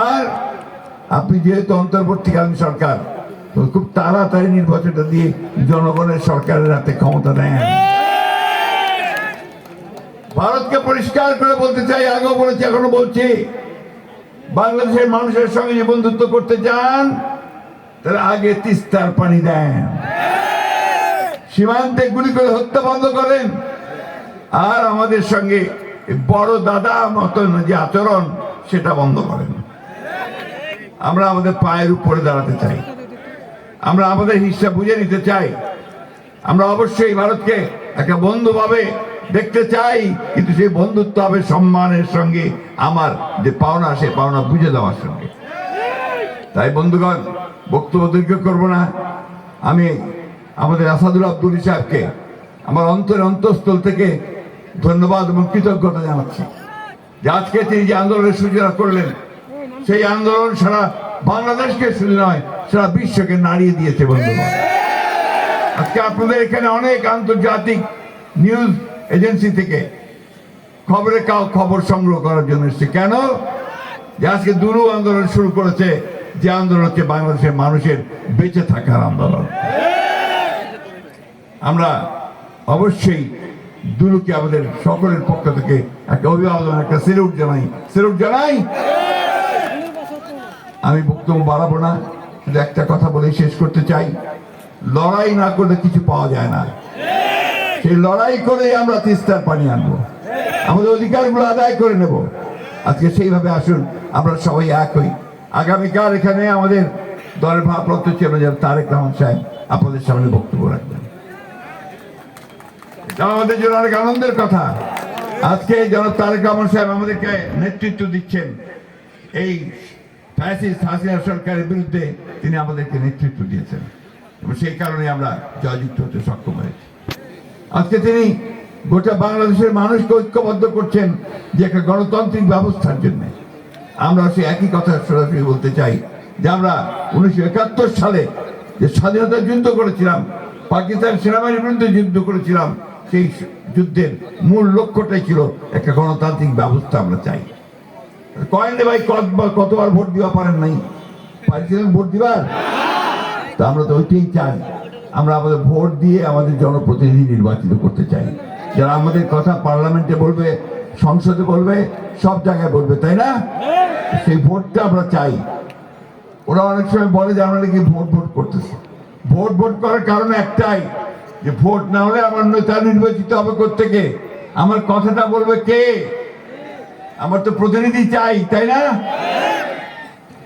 আর আপনি যেহেতু অন্তর্বর্তীকালীন সরকার খুব তাড়াতাড়ি নির্বাচনটা দিয়ে জনগণের সরকারের হাতে ক্ষমতা ভারতকে পরিষ্কার করে বলতে চাই, আগেও বলেছি, এখনও বলছি, বাংলাদেশের মানুষের সঙ্গে যে বন্ধুত্ব করতে চান তাহলে আগে তিস্তার পানি দেন। সীমান্তে গুলি করে হত্যা বন্ধ করেন। আর আমাদের সঙ্গে বড় দাদা মতন যে আচরণ, সেটা বন্ধ করেন। আমরা আমাদের পায়ের উপরে দাঁড়াতে চাই। আমরা আমাদের হিসাব বুঝে নিতে চাই। আমরা অবশ্যই ভারতকে একটা বন্ধু ভাবে দেখতে চাই, কিন্তু সেই বন্ধুত্ব হবে সম্মানের সঙ্গে, আমার যে পাওনা, সে পাওনা বুঝে দেওয়ার সঙ্গে। তাই বন্ধুগণ, বক্তব্য দীর্ঘ করব না। আমি আমাদের আসাদুল আব্দুল সাহেবকে, আমার অন্তরের অন্তঃস্থল থেকে ধন্যবাদ এবং কৃতজ্ঞতা জানাচ্ছি। যে আজকে তিনি যে আন্দোলনের সূচনা করলেন, সেই আন্দোলন সারা বাংলাদেশকে শুধু নয়, সারা বিশ্বকে নাড়িয়ে দিয়েছে বন্ধুগণ আজকে আপনাদের এখানে অনেক আন্তর্জাতিক নিউজ এজেন্সি থেকে খবরে কাউ খবর সংগ্রহ করার জন্য এসছে। কেন? যে আজকে দুরু আন্দোলন শুরু করেছে, যে আন্দোলন হচ্ছে বাংলাদেশের মানুষের বেঁচে থাকার আন্দোলন। আমরা অবশ্যই দুলুকে আমাদের সকলের পক্ষ থেকে একটা অভিবাদন, একটা সেলুট জানাই। সেলুট জানাই? আমি বক্তব্য বাড়াবো না, শুধু একটা কথা বলে শেষ করতে চাই। লড়াই না করলে কিছু পাওয়া যায় না। সেই লড়াই করেই আমরা তিস্তার পানি আনব। আমাদের অধিকারগুলো আদায় করে নেব। আজকে সেইভাবে আসুন, আমরা সবাই এক হই। আগামীকাল এখানে আমাদের দলের ভারপ্রাপ্ত চেয়ারম্যান তারেক রহমান সাহেব আপনাদের সামনে বক্তব্য রাখবেন। আমাদের জন্য অনেক আনন্দের কথা। আজকে জনাব তারেক রহমান সাহেব আমাদেরকে নেতৃত্ব দিচ্ছেন। এই সরকারের বিরুদ্ধে তিনি আমাদেরকে নেতৃত্ব দিয়েছেন। এবং সেই কারণে আমরা জয়যুক্ত হতে সক্ষম হয়েছি। আজকে তিনি গোটা বাংলাদেশের মানুষকে ঐক্যবদ্ধ করছেন যে একটা গণতান্ত্রিক ব্যবস্থার জন্য। আমরা সেই একই কথা সরাসরি বলতে চাই যে আমরা উনিশশো একাত্তর সালে যে স্বাধীনতা যুদ্ধ করেছিলাম, পাকিস্তান সেনাবাহিনীর বিরুদ্ধে যুদ্ধ করেছিলাম সেই যুদ্ধের মূল লক্ষ্যটাই ছিল একটা গণতান্ত্রিক ব্যবস্থা আমরা চাই। কয়েন ভাই কতবার কতবার ভোট দিবা পারেন নাই? পারছিলেন ভোট দিবার? তা আমরা তো ওইটাই চাই। আমরা আমাদের ভোট দিয়ে আমাদের জনপ্রতিনিধি নির্বাচিত করতে চাই। যারা আমাদের কথা পার্লামেন্টে বলবে, সংসদে বলবে, সব জায়গায় বলবে, তাই না? সেই ভোটটা আমরা চাই। ওরা অনেক সময় বলে যে আমরা নাকি ভোট ভোট করতেছি। ভোট ভোট করার কারণ একটাই যে ভোট না হলে আমার নেতা নির্বাচিত হবে থেকে আমার কথাটা বলবে কে? আমার তো প্রতিনিধি চাই, তাই না?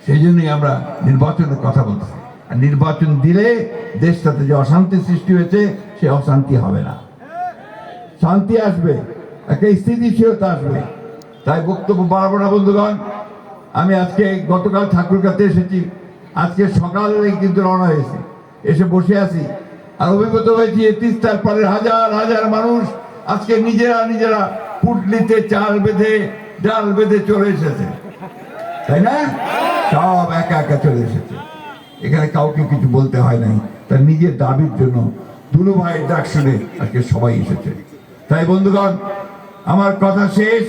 সেই জন্যই আমরা নির্বাচনের কথা বলছি। আর নির্বাচন দিলে দেশটাতে যে অশান্তি সৃষ্টি হয়েছে, সে অশান্তি হবে না। শান্তি আসবে, একটা স্থিতিশীলতা আসবে। তাই বক্তব্য বাড়াবো না, বন্ধুগণ। আমি আজকে গতকাল ঠাকুর কাছে এসেছি। আজকে সকালে কিন্তু রওনা হয়েছি। এসে বসে আছি। অভিভূত হয়েছি তিস্তার পরের হাজার হাজার মানুষ আজকে নিজেরা নিজেরা পুটলিতে চাল বেঁধে, ডাল বেঁধে চলে এসেছে। তাই না? সব একা একা চলে এসেছে। এখানে কাউকে কিছু বলতে হয় নাই। তার নিজের দাবির জন্য দুলু ভাইয়ের ডাক শুনে আজকে সবাই এসেছে। তাই বন্ধুগণ, আমার কথা শেষ।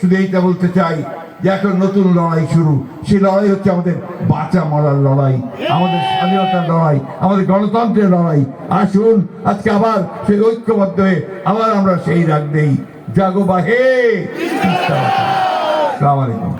শুধু এইটা বলতে চাই যে একটা নতুন লড়াই শুরু। সেই লড়াই হচ্ছে আমাদের বাঁচা মরার লড়াই আমাদের স্বাধীনতার লড়াই আমাদের গণতন্ত্রের লড়াই। আসুন আজকে আবার সেই ঐক্যবদ্ধ হয়ে আবার আমরা সেই রাগ দেই। জাগো বাহে আসসালামু আলাইকুম।